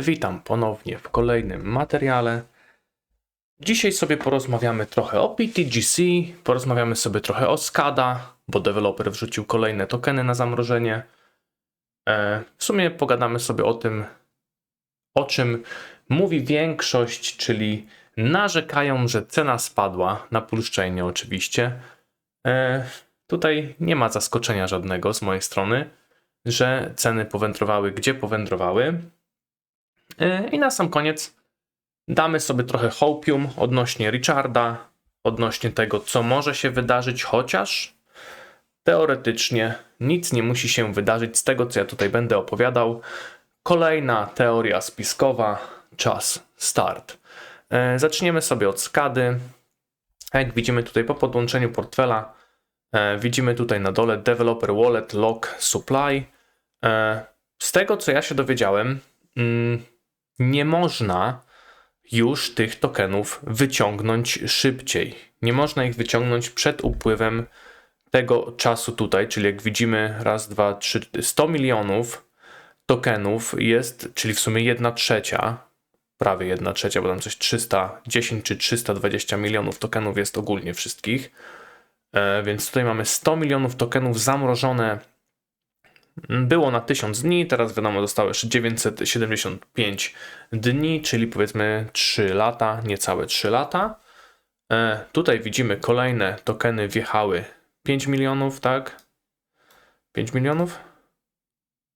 Witam ponownie w kolejnym materiale. Dzisiaj sobie porozmawiamy trochę o PTGC, porozmawiamy sobie trochę o SCADA, bo deweloper wrzucił kolejne tokeny na zamrożenie. E, W sumie pogadamy sobie o tym, o czym mówi większość, czyli narzekają, że cena spadła, na Pulszczejnie oczywiście. E, Tutaj nie ma zaskoczenia żadnego z mojej strony, że ceny powędrowały gdzie powędrowały. E, I na sam koniec damy sobie trochę hopium odnośnie Richarda, odnośnie tego, co może się wydarzyć, chociaż teoretycznie nic nie musi się wydarzyć z tego, co ja tutaj będę opowiadał. Kolejna teoria spiskowa, czas start. E, Zaczniemy sobie od skady. Jak widzimy tutaj po podłączeniu portfela, e, widzimy tutaj na dole Developer Wallet Lock Supply. Z tego, co ja się dowiedziałem, mm, nie można już tych tokenów wyciągnąć szybciej. Nie można ich wyciągnąć przed upływem tego czasu tutaj, czyli jak widzimy, raz, dwa, trzy, 100 milionów tokenów jest, czyli w sumie 1 trzecia, prawie 1 trzecia, bo tam coś 310 czy 320 milionów tokenów jest ogólnie wszystkich. E, więc tutaj mamy 100 milionów tokenów zamrożone. Było na 1000 dni, teraz wiadomo, zostało jeszcze 975 dni, czyli powiedzmy 3 lata, niecałe 3 lata. E, tutaj widzimy kolejne tokeny wjechały 5 milionów, tak? 5 milionów?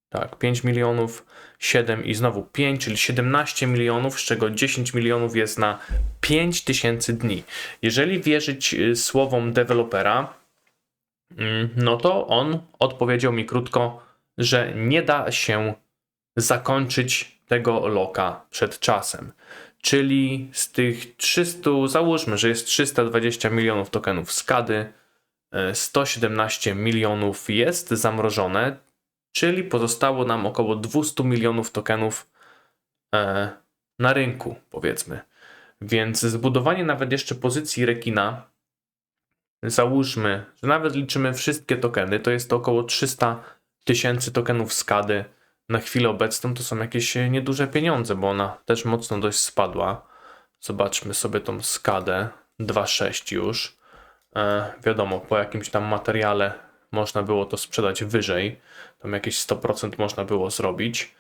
Tak, 5 milionów, 7 i znowu 5, czyli 17 milionów, z czego 10 milionów jest na 5000 dni. Jeżeli wierzyć y, słowom dewelopera, mm, no to on odpowiedział mi krótko, że nie da się zakończyć tego loka przed czasem. Czyli z tych 300, załóżmy, że jest 320 milionów tokenów skady, e, 117 milionów jest zamrożone, czyli pozostało nam około 200 milionów tokenów e, na rynku, powiedzmy. Więc zbudowanie nawet jeszcze pozycji rekina, załóżmy, że nawet liczymy wszystkie tokeny, to jest to około 300 tysięcy tokenów skady. Na chwilę obecną to są jakieś nieduże pieniądze, bo ona też mocno dość spadła. Zobaczmy sobie tą skadę 2.6 już. E, wiadomo, po jakimś tam materiale można było to sprzedać wyżej. Tam jakieś 100% można było zrobić.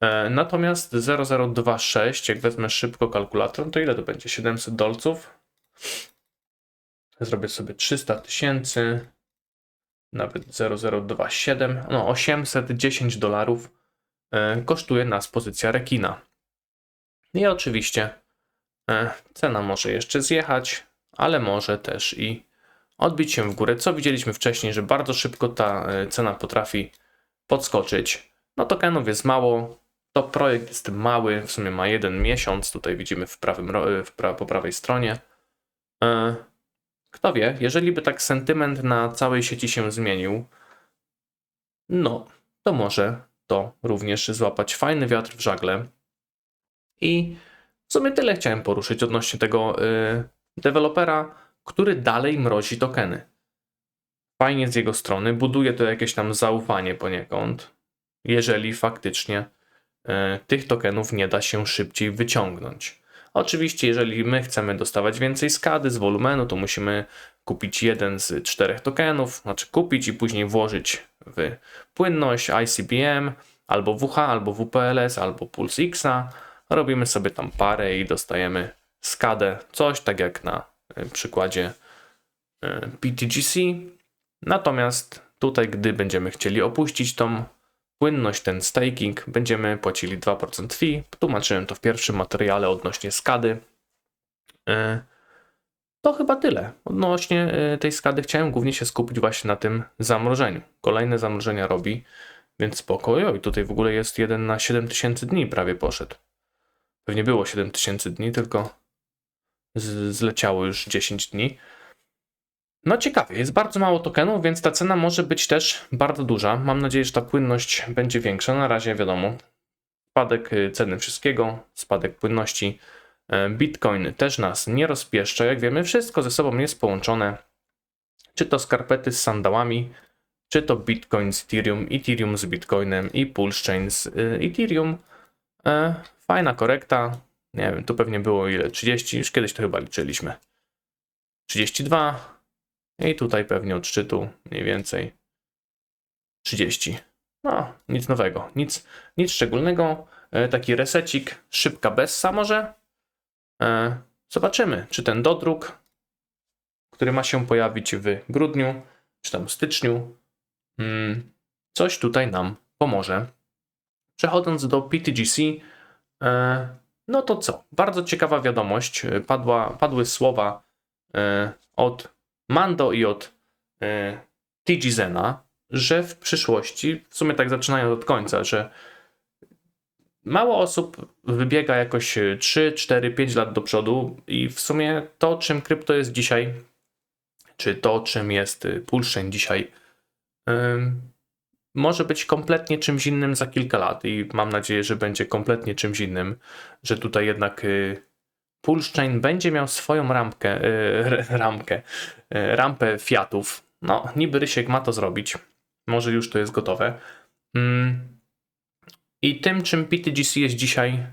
E, natomiast 0026, jak wezmę szybko kalkulator, to ile to będzie? 700 dolców? Zrobię sobie 300 tysięcy, nawet 0027, no 810 dolarów e, kosztuje nas pozycja rekina. I oczywiście e, cena może jeszcze zjechać, ale może też i odbić się w górę, co widzieliśmy wcześniej, że bardzo szybko ta e, cena potrafi podskoczyć. No tokenów jest mało, to projekt jest mały, w sumie ma jeden miesiąc, tutaj widzimy w prawym, w pra, po prawej stronie. Kto wie, jeżeli by tak sentyment na całej sieci się zmienił, no, to może to również złapać fajny wiatr w żagle. I w sumie tyle chciałem poruszyć odnośnie tego y, dewelopera, który dalej mrozi tokeny. Fajnie z jego strony, buduje to jakieś tam zaufanie poniekąd, jeżeli faktycznie y, tych tokenów nie da się szybciej wyciągnąć. Oczywiście, jeżeli my chcemy dostawać więcej skady z wolumenu, to musimy kupić jeden z czterech tokenów, znaczy kupić i później włożyć w płynność ICBM, albo WH, albo WPLS, albo Pulse Xa. Robimy sobie tam parę i dostajemy skadę, coś tak jak na y, przykładzie y, PTGC. Natomiast tutaj, gdy będziemy chcieli opuścić tą płynność, ten staking, będziemy płacili 2% fee. Tłumaczyłem to w pierwszym materiale odnośnie skady. Y, To chyba tyle. Odnośnie y, tej skady chciałem głównie się skupić właśnie na tym zamrożeniu. Kolejne zamrożenia robi, więc spokojnie. I tutaj w ogóle jest jeden na 7000 dni prawie poszedł. Pewnie było 7000 dni, tylko zleciało już 10 dni. No ciekawie, jest bardzo mało tokenów, więc ta cena może być też bardzo duża. Mam nadzieję, że ta płynność będzie większa. Na razie wiadomo, spadek y, ceny wszystkiego, spadek płynności. E, Bitcoin też nas nie rozpieszcza. Jak wiemy, wszystko ze sobą jest połączone. Czy to skarpety z sandałami, czy to Bitcoin z Ethereum, Ethereum z Bitcoinem i Pulse Chain z y, Ethereum. E, fajna korekta. Nie wiem, tu pewnie było ile? 30, już kiedyś to chyba liczyliśmy. 32. I tutaj pewnie od szczytu mniej więcej 30. No, nic nowego, nic, nic szczególnego. E, taki resecik, szybka bessa może. E, zobaczymy, czy ten dodruk, który ma się pojawić w grudniu, czy tam styczniu, mm, coś tutaj nam pomoże. Przechodząc do PTGC, e, no to co? Bardzo ciekawa wiadomość. Padła, padły słowa od Mando i od e, Zena, że w przyszłości, w sumie tak zaczynając od końca, że mało osób wybiega jakoś 3, 4, 5 lat do przodu i w sumie to, czym krypto jest dzisiaj, czy to, czym jest y, Pulschain dzisiaj, ym, może być kompletnie czymś innym za kilka lat i mam nadzieję, że będzie kompletnie czymś innym, że tutaj jednak y, Pulschain będzie miał swoją y, rampkę, y, rampę Fiatów. No, niby Rysiek ma to zrobić. Może już to jest gotowe. Mm. I tym, czym PTGC jest dzisiaj,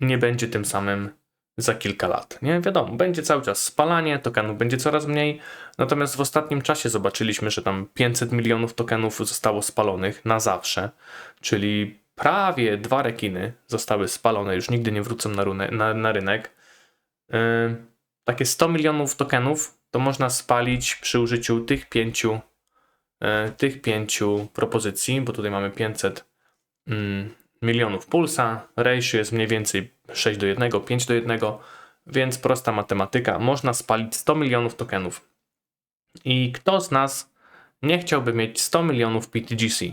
nie będzie tym samym za kilka lat. Nie wiadomo, będzie cały czas spalanie, tokenów będzie coraz mniej. Natomiast w ostatnim czasie zobaczyliśmy, że tam 500 milionów tokenów zostało spalonych na zawsze, czyli prawie dwa rekiny zostały spalone, już nigdy nie wrócą na, na, na rynek. Yy, takie 100 milionów tokenów to można spalić przy użyciu tych pięciu E, tych pięciu propozycji, bo tutaj mamy 500 mm, milionów pulsa, ratio jest mniej więcej 6 do 1, 5 do 1, więc prosta matematyka, można spalić 100 milionów tokenów. I kto z nas nie chciałby mieć 100 milionów PTGC?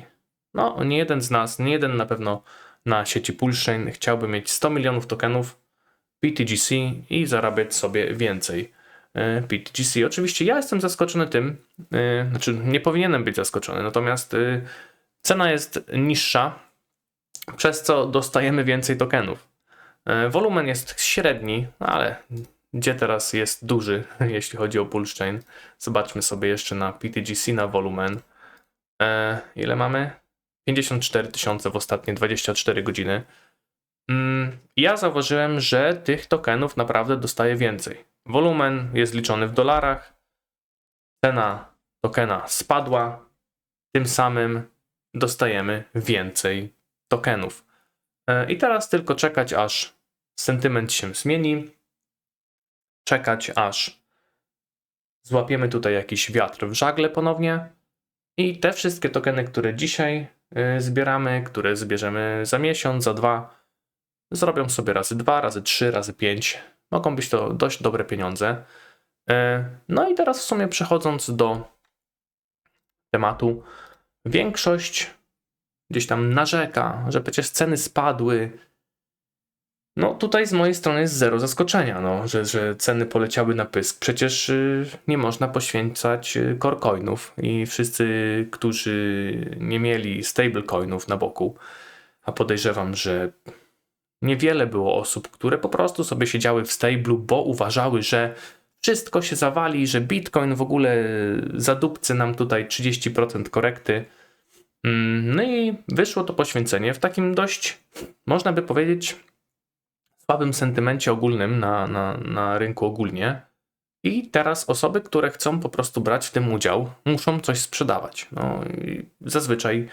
No, nie jeden z nas, nie jeden na pewno na sieci Pulschain chciałby mieć 100 milionów tokenów PTGC i zarabiać sobie więcej. E, PTGC. Oczywiście ja jestem zaskoczony tym, e, znaczy nie powinienem być zaskoczony, natomiast e, cena jest niższa, przez co dostajemy więcej tokenów. Wolumen jest średni, no ale gdzie teraz jest duży, jeśli chodzi o Pulschain. Zobaczmy sobie jeszcze na PTGC na wolumen. Ile mamy? 54 tysiące w ostatnie 24 godziny. Mm, ja zauważyłem, że tych tokenów naprawdę dostaję więcej. Wolumen jest liczony w dolarach, cena tokena spadła, tym samym dostajemy więcej tokenów. E, I teraz tylko czekać, aż sentyment się zmieni, czekać, aż złapiemy tutaj jakiś wiatr w żagle ponownie i te wszystkie tokeny, które dzisiaj zbieramy, które zbierzemy za miesiąc, za dwa, zrobią sobie razy dwa, razy trzy, razy pięć Mogą być to dość dobre pieniądze. E, no i teraz w sumie przechodząc do tematu, większość gdzieś tam narzeka, że przecież ceny spadły. No tutaj z mojej strony jest zero zaskoczenia, no, że, że ceny poleciały na pysk. Przecież y, nie można poświęcać y, coinów i wszyscy, którzy nie mieli stablecoinów na boku, a podejrzewam, że Niewiele było osób, które po prostu sobie siedziały w stablu, bo uważały, że wszystko się zawali, że Bitcoin w ogóle zadupcy nam tutaj 30% korekty. Mm, no i wyszło to poświęcenie w takim dość, można by powiedzieć, słabym sentymencie ogólnym na, na, na rynku ogólnie. I teraz osoby, które chcą po prostu brać w tym udział, muszą coś sprzedawać. No zazwyczaj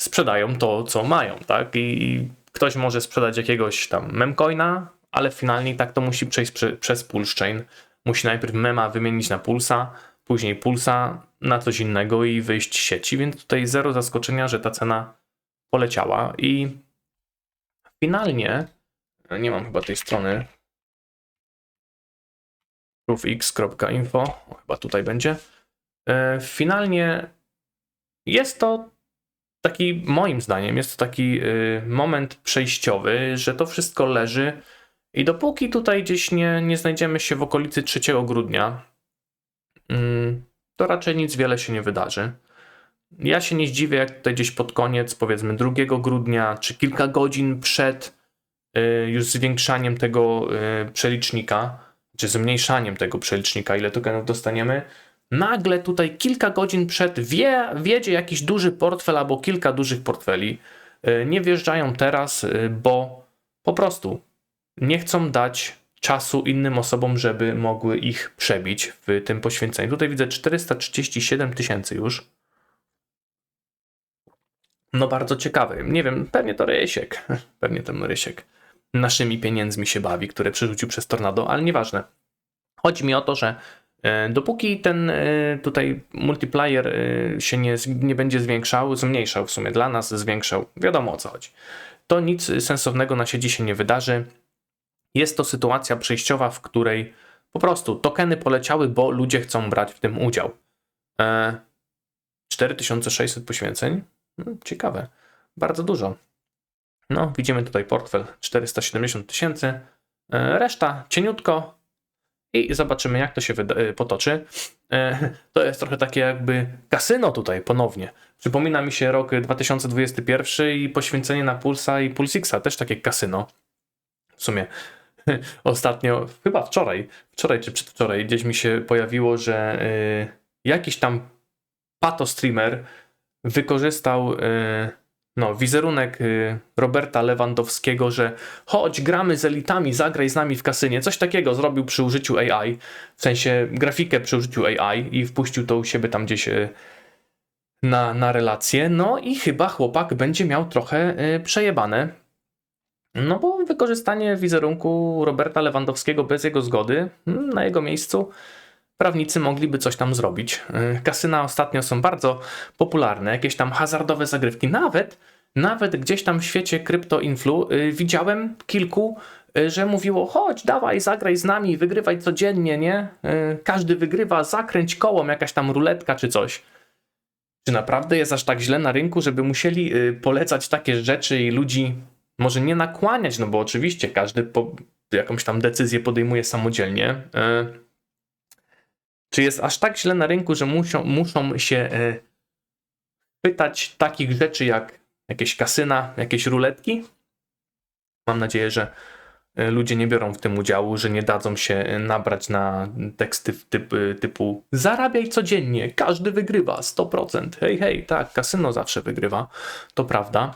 sprzedają to, co mają, tak? I Ktoś może sprzedać jakiegoś tam memcoina, ale finalnie tak to musi przejść prze, przez Pulschain. Musi najpierw mema wymienić na pulsa, później pulsa na coś innego i wyjść z sieci, więc tutaj zero zaskoczenia, że ta cena poleciała i finalnie, nie mam chyba tej strony, proofx.info, chyba tutaj będzie, e, finalnie jest to taki, moim zdaniem, jest to taki y, moment przejściowy, że to wszystko leży i dopóki tutaj gdzieś nie, nie znajdziemy się w okolicy 3 grudnia, mm, to raczej nic wiele się nie wydarzy. Ja się nie zdziwię, jak tutaj gdzieś pod koniec, powiedzmy 2 grudnia, czy kilka godzin przed już zwiększaniem tego y, przelicznika, czy zmniejszaniem tego przelicznika, ile tokenów dostaniemy, nagle tutaj kilka godzin przed wie, wiedzie jakiś duży portfel albo kilka dużych portfeli, y, nie wjeżdżają teraz, bo po prostu nie chcą dać czasu innym osobom, żeby mogły ich przebić w tym poświęceniu. Tutaj widzę 437 tysięcy już. No bardzo ciekawy. Nie wiem, pewnie to Rysiek. Pewnie ten Rysiek naszymi pieniędzmi się bawi, które przerzucił przez tornado, ale nieważne. Chodzi mi o to, że e, dopóki ten e, tutaj multiplayer e, się nie, nie będzie zwiększał, zmniejszał w sumie dla nas, zwiększał, wiadomo o co chodzi, to nic sensownego na sieci się nie wydarzy. Jest to sytuacja przejściowa, w której po prostu tokeny poleciały, bo ludzie chcą brać w tym udział. 4600 poświęceń? Hmm, ciekawe. Bardzo dużo. No, widzimy tutaj portfel 470 tysięcy. Reszta cieniutko, i zobaczymy, jak to się wyda- potoczy. E, to jest trochę takie jakby kasyno tutaj ponownie. Przypomina mi się rok 2021 i poświęcenie na Pulsa i Pulsixa, też takie kasyno. W sumie ostatnio, chyba wczoraj, wczoraj czy przedwczoraj, gdzieś mi się pojawiło, że jakiś tam pato streamer wykorzystał no, wizerunek y, Roberta Lewandowskiego, że chodź, gramy z elitami, zagraj z nami w kasynie. Coś takiego zrobił przy użyciu AI, w sensie grafikę przy użyciu AI i wpuścił to u siebie tam gdzieś y, na, na relację. No i chyba chłopak będzie miał trochę y, przejebane. No bo wykorzystanie wizerunku Roberta Lewandowskiego bez jego zgody mm, na jego miejscu prawnicy mogliby coś tam zrobić. Y, kasyna ostatnio są bardzo popularne, jakieś tam hazardowe zagrywki. Nawet, nawet gdzieś tam w świecie kryptoinflu yy, widziałem kilku, yy, że mówiło: chodź, dawaj, zagraj z nami, wygrywaj codziennie, nie? Yy, każdy wygrywa, zakręć kołem, jakaś tam ruletka czy coś. Czy naprawdę jest aż tak źle na rynku, żeby musieli y, polecać takie rzeczy i ludzi może nie nakłaniać, no bo oczywiście każdy po, jakąś tam decyzję podejmuje samodzielnie y, czy jest aż tak źle na rynku, że muszą, muszą się e, pytać takich rzeczy jak jakieś kasyna, jakieś ruletki? Mam nadzieję, że e, ludzie nie biorą w tym udziału, że nie dadzą się e, nabrać na teksty typ, typu zarabiaj codziennie, każdy wygrywa 100%. Hej, hej, tak, kasyno zawsze wygrywa, to prawda.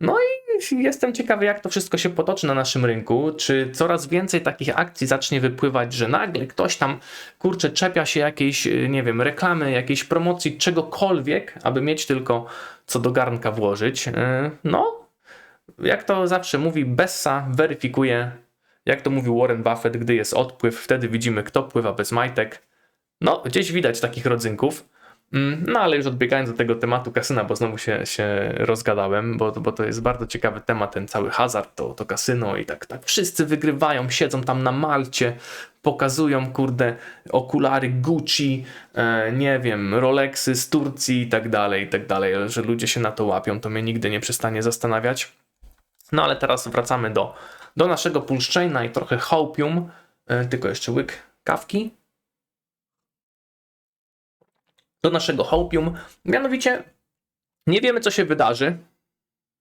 No i jestem ciekawy, jak to wszystko się potoczy na naszym rynku. Czy coraz więcej takich akcji zacznie wypływać, że nagle ktoś tam, kurczę, czepia się jakiejś, y, nie wiem, reklamy, jakiejś promocji, czegokolwiek, aby mieć tylko co do garnka włożyć. Y, no, jak to zawsze mówi, Bessa weryfikuje, jak to mówił Warren Buffett, gdy jest odpływ, wtedy widzimy, kto pływa bez majtek. No, gdzieś widać takich rodzynków. Mm, no ale już odbiegając do tego tematu kasyna, bo znowu się, się rozgadałem, bo, bo to jest bardzo ciekawy temat, ten cały hazard, to, to kasyno i tak, tak wszyscy wygrywają, siedzą tam na Malcie, pokazują kurde okulary Gucci, e, nie wiem, Rolexy z Turcji i tak dalej, i tak dalej, że ludzie się na to łapią, to mnie nigdy nie przestanie zastanawiać. No ale teraz wracamy do, do naszego pulszczejna i trochę hopium, e, tylko jeszcze łyk kawki do naszego hopium. Mianowicie nie wiemy, co się wydarzy.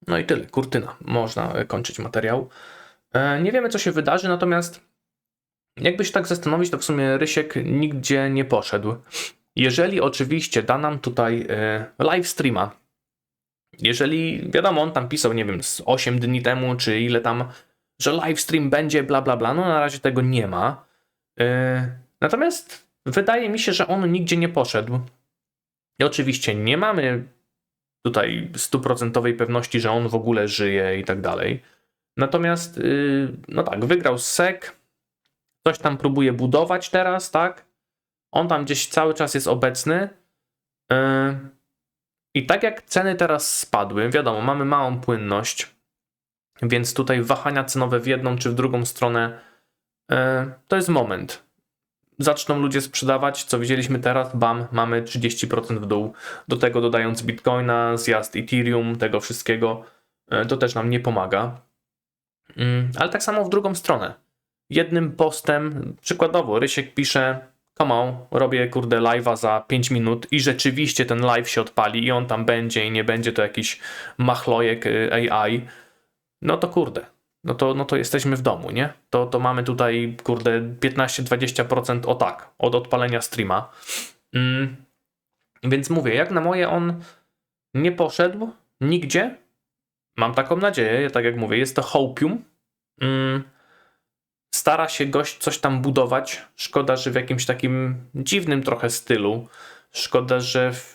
No i tyle, kurtyna. Można e, kończyć materiał. E, nie wiemy, co się wydarzy, natomiast jakby się tak zastanowić, to w sumie Rysiek nigdzie nie poszedł. Jeżeli oczywiście da nam tutaj e, live streama, jeżeli wiadomo, on tam pisał, nie wiem, z 8 dni temu, czy ile tam, że live stream będzie, bla bla bla, no na razie tego nie ma. Natomiast wydaje mi się, że on nigdzie nie poszedł. I oczywiście nie mamy tutaj stuprocentowej pewności, że on w ogóle żyje i tak dalej. Natomiast, yy, no tak, wygrał z SEC, coś tam próbuje budować teraz, tak? On tam gdzieś cały czas jest obecny. Yy, I tak jak ceny teraz spadły, wiadomo, mamy małą płynność, więc tutaj wahania cenowe w jedną czy w drugą stronę yy, to jest moment zaczną ludzie sprzedawać, co widzieliśmy teraz, bam, mamy 30% w dół. Do tego dodając Bitcoina, zjazd Ethereum, tego wszystkiego, e, to też nam nie pomaga. Mm, ale tak samo w drugą stronę. Jednym postem, przykładowo, Rysiek pisze, come robię kurde live'a za 5 minut i rzeczywiście ten live się odpali i on tam będzie i nie będzie to jakiś machlojek e, AI, no to kurde, no to, no to jesteśmy w domu, nie? To, to mamy tutaj, kurde, 15-20% o tak, od odpalenia streama. Mm. Więc mówię, jak na moje on nie poszedł, nigdzie, mam taką nadzieję, tak jak mówię, jest to Hopium. Mm, stara się gość coś tam budować. Szkoda, że w jakimś takim dziwnym trochę stylu. Szkoda, że w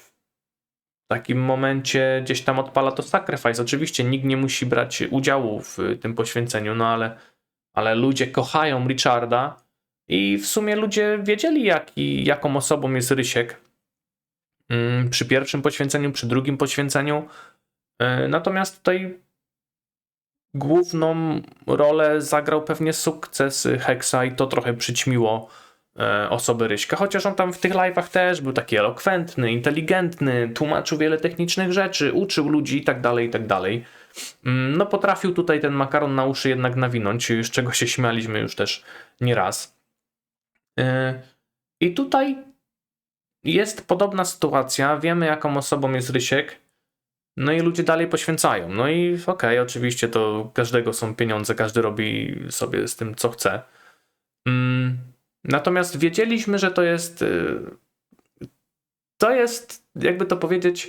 takim momencie gdzieś tam odpala to Sacrifice. Oczywiście nikt nie musi brać udziału w tym poświęceniu, no ale, ale ludzie kochają Richarda i w sumie ludzie wiedzieli, jaki, jaką osobą jest Rysiek. Mm, Przy pierwszym poświęceniu, przy drugim poświęceniu. E, Natomiast tutaj główną rolę zagrał pewnie sukces Hexa i to trochę przyćmiło e, osobę Ryśka, chociaż on tam w tych live'ach też był taki elokwentny, inteligentny, tłumaczył wiele technicznych rzeczy, uczył ludzi i tak dalej, i tak dalej. Mm, No potrafił tutaj ten makaron na uszy jednak nawinąć, z czego się śmialiśmy już też nieraz. E, I tutaj jest podobna sytuacja, wiemy jaką osobą jest Rysiek, no i ludzie dalej poświęcają. No i okej, oczywiście to każdego są pieniądze, każdy robi sobie z tym co chce. Mm, Natomiast wiedzieliśmy, że to jest. y, To jest, jakby to powiedzieć,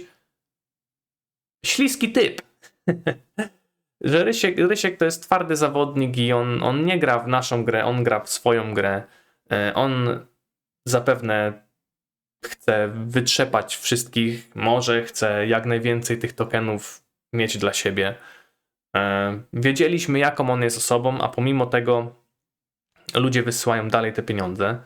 śliski typ. że Rysiek, Rysiek to jest twardy zawodnik i on, on nie gra w naszą grę, on gra w swoją grę. Y, On zapewne chce wytrzepać wszystkich, może chce jak najwięcej tych tokenów mieć dla siebie. E, Wiedzieliśmy, jaką on jest osobą, a pomimo tego ludzie wysyłają dalej te pieniądze.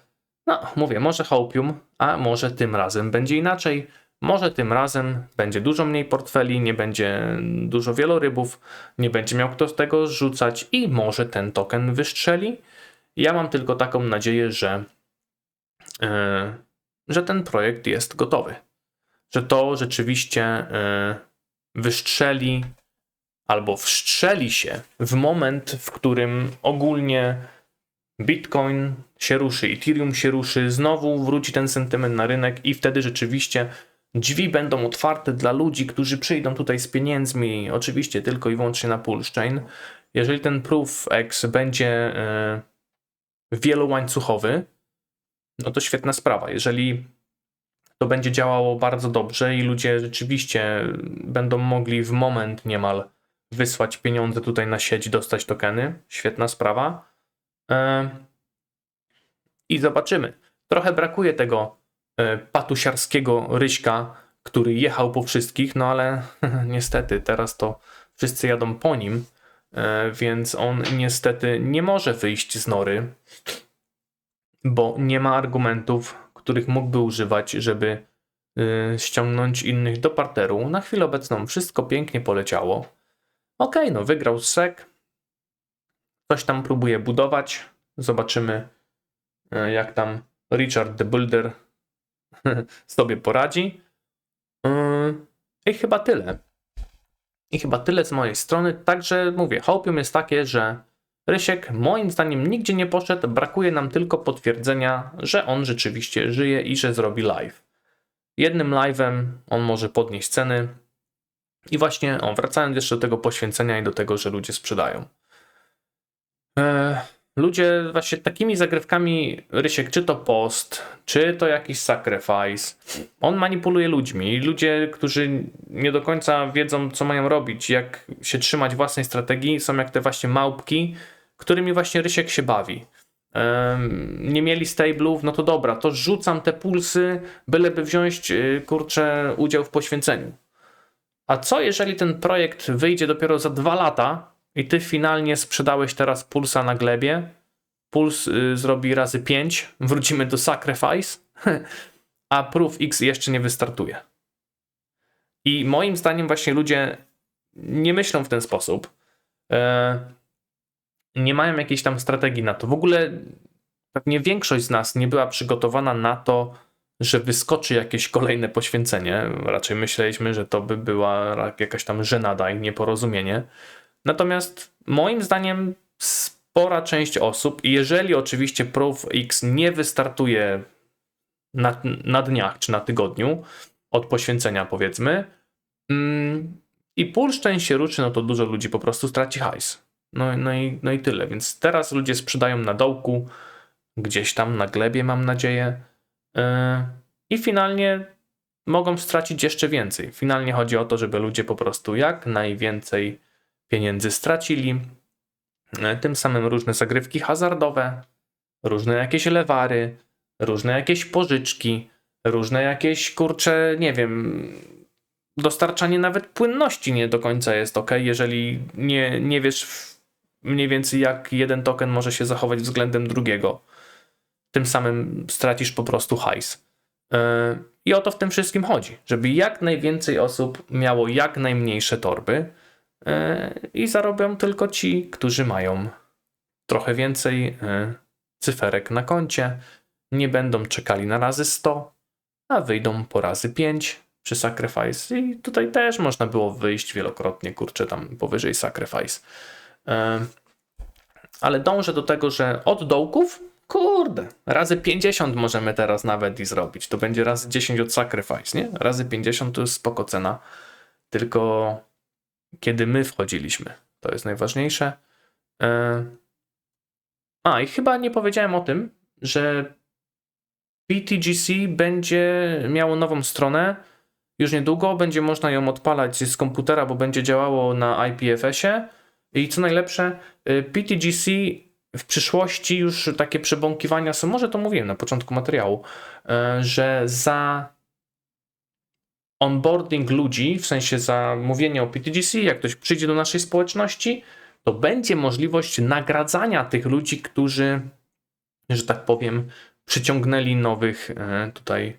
No, mówię, może Hopium, a może tym razem będzie inaczej. Może tym razem będzie dużo mniej portfeli, nie będzie dużo wielorybów, nie będzie miał kto z tego rzucać i może ten token wystrzeli. Ja mam tylko taką nadzieję, że e, że ten projekt jest gotowy. Że to rzeczywiście y, wystrzeli albo wstrzeli się w moment, w którym ogólnie Bitcoin się ruszy, Ethereum się ruszy, znowu wróci ten sentyment na rynek i wtedy rzeczywiście drzwi będą otwarte dla ludzi, którzy przyjdą tutaj z pieniędzmi, oczywiście tylko i wyłącznie na Pulsechain. Jeżeli ten Proof X będzie y, wielołańcuchowy, no to świetna sprawa. Jeżeli to będzie działało bardzo dobrze i ludzie rzeczywiście będą mogli w moment niemal wysłać pieniądze tutaj na sieć, dostać tokeny, świetna sprawa. E, I zobaczymy. Trochę brakuje tego e, patusiarskiego Ryśka, który jechał po wszystkich, no ale niestety teraz to wszyscy jadą po nim, e, więc on niestety nie może wyjść z nory bo nie ma argumentów, których mógłby używać, żeby ściągnąć innych do parteru. Na chwilę obecną wszystko pięknie poleciało. Okej, no wygrał SEC. Coś tam próbuje budować. Zobaczymy, y, jak tam Richard the Builder sobie poradzi. Y, I chyba tyle. I chyba tyle z mojej strony. Także mówię, hopium jest takie, że Rysiek moim zdaniem nigdzie nie poszedł, brakuje nam tylko potwierdzenia, że on rzeczywiście żyje i że zrobi live. Jednym live'em on może podnieść ceny. I właśnie, o, wracając jeszcze do tego poświęcenia i do tego, że ludzie sprzedają. E, ludzie właśnie takimi zagrywkami, Rysiek, czy to post, czy to jakiś sacrifice, on manipuluje ludźmi. Ludzie, którzy nie do końca wiedzą, co mają robić, jak się trzymać własnej strategii, są jak te właśnie małpki, którymi właśnie Rysiek się bawi. Nie mieli stable'ów, no to dobra, to rzucam te pulsy, byleby wziąć, y, kurczę, udział w poświęceniu. A co jeżeli ten projekt wyjdzie dopiero za dwa lata i ty finalnie sprzedałeś teraz pulsa na glebie? Puls y, zrobi razy 5, wrócimy do Sacrifice, a Proof X jeszcze nie wystartuje. I moim zdaniem właśnie ludzie nie myślą w ten sposób. E, nie mają jakiejś tam strategii na to. W ogóle pewnie większość z nas nie była przygotowana na to, że wyskoczy jakieś kolejne poświęcenie. Raczej myśleliśmy, że to by była jakaś tam żenada i nieporozumienie. Natomiast moim zdaniem spora część osób, jeżeli oczywiście Proof X nie wystartuje na, na dniach czy na tygodniu od poświęcenia powiedzmy mm, i Pulszczeń się ruszy, no to dużo ludzi po prostu straci hajs. No, no, i, no i tyle. Więc teraz ludzie sprzedają na dołku, gdzieś tam na glebie, mam nadzieję. Yy, I finalnie mogą stracić jeszcze więcej. Finalnie chodzi o to, żeby ludzie po prostu jak najwięcej pieniędzy stracili. E, Tym samym różne zagrywki hazardowe, różne jakieś lewary, różne jakieś pożyczki, różne jakieś kurcze, nie wiem, dostarczanie nawet płynności nie do końca jest ok, jeżeli nie, nie wiesz mniej więcej jak jeden token może się zachować względem drugiego. Tym samym stracisz po prostu hajs. Yy, I o to w tym wszystkim chodzi, żeby jak najwięcej osób miało jak najmniejsze torby i zarobią tylko ci, którzy mają trochę więcej yy, cyferek na koncie, nie będą czekali na razy 100, a wyjdą po razy 5 przy Sacrifice. I tutaj też można było wyjść wielokrotnie, kurczę, tam powyżej Sacrifice. E, Ale dążę do tego, że od dołków, kurde, razy 50 możemy teraz nawet i zrobić. To będzie razy 10 od Sacrifice, nie? Razy 50 to jest spoko cena. Tylko kiedy my wchodziliśmy, to jest najważniejsze. E, A, i chyba nie powiedziałem o tym, że PTGC będzie miało nową stronę. Już niedługo będzie można ją odpalać z komputera, bo będzie działało na IPFS-ie. I co najlepsze, y, PTGC w przyszłości już takie przebąkiwania są, może to mówiłem na początku materiału, y, że za onboarding ludzi, w sensie za mówienie o PTGC, jak ktoś przyjdzie do naszej społeczności, to będzie możliwość nagradzania tych ludzi, którzy, że tak powiem, przyciągnęli nowych e, tutaj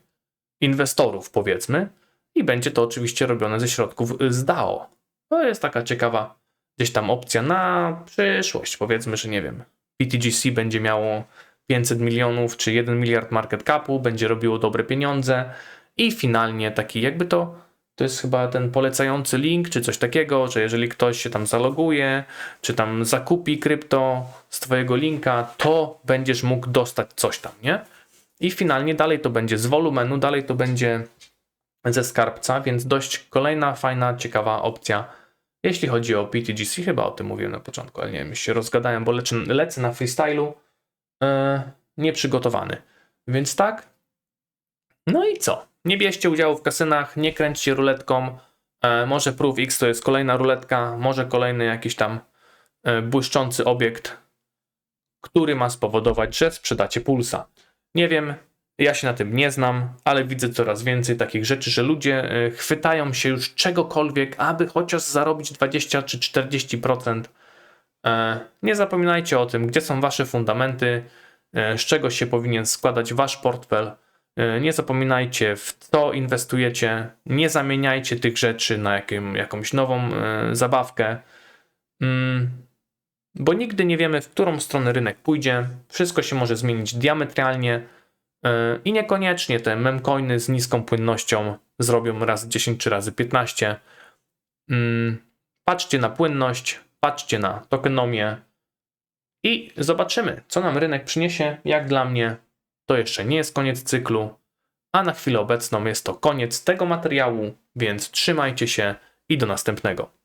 inwestorów, powiedzmy, i będzie to oczywiście robione ze środków z DAO. To jest taka ciekawa gdzieś tam opcja na przyszłość. Powiedzmy, że nie wiem, PTGC będzie miało 500 milionów czy 1 miliard market capu, będzie robiło dobre pieniądze i finalnie taki jakby to to jest chyba ten polecający link, czy coś takiego, że jeżeli ktoś się tam zaloguje, czy tam zakupi krypto z Twojego linka, to będziesz mógł dostać coś tam, nie? I finalnie dalej to będzie z wolumenu, dalej to będzie ze skarbca, więc dość kolejna fajna, ciekawa opcja. Jeśli chodzi o PTGC, chyba o tym mówiłem na początku, ale nie wiem, się rozgadałem, bo lecę, lecę na freestylu yy, nieprzygotowany. Więc tak. No i co? Nie bierzcie udziału w kasynach, nie kręćcie ruletką. E, może Proof X to jest kolejna ruletka, może kolejny jakiś tam e, błyszczący obiekt, który ma spowodować, że sprzedacie pulsa. Nie wiem, ja się na tym nie znam, ale widzę coraz więcej takich rzeczy, że ludzie e, chwytają się już czegokolwiek, aby chociaż zarobić 20 czy 40%. E, Nie zapominajcie o tym, gdzie są wasze fundamenty, z czego się powinien składać wasz portfel. E, Nie zapominajcie, w co inwestujecie. Nie zamieniajcie tych rzeczy na jakim, jakąś nową e, zabawkę. Mm, bo nigdy nie wiemy, w którą stronę rynek pójdzie. Wszystko się może zmienić diametralnie e, i niekoniecznie te memcoiny z niską płynnością zrobią razy 10 czy razy 15. Mm, Patrzcie na płynność, patrzcie na tokenomię i zobaczymy, co nam rynek przyniesie. Jak dla mnie, to jeszcze nie jest koniec cyklu, a na chwilę obecną jest to koniec tego materiału, więc trzymajcie się i do następnego.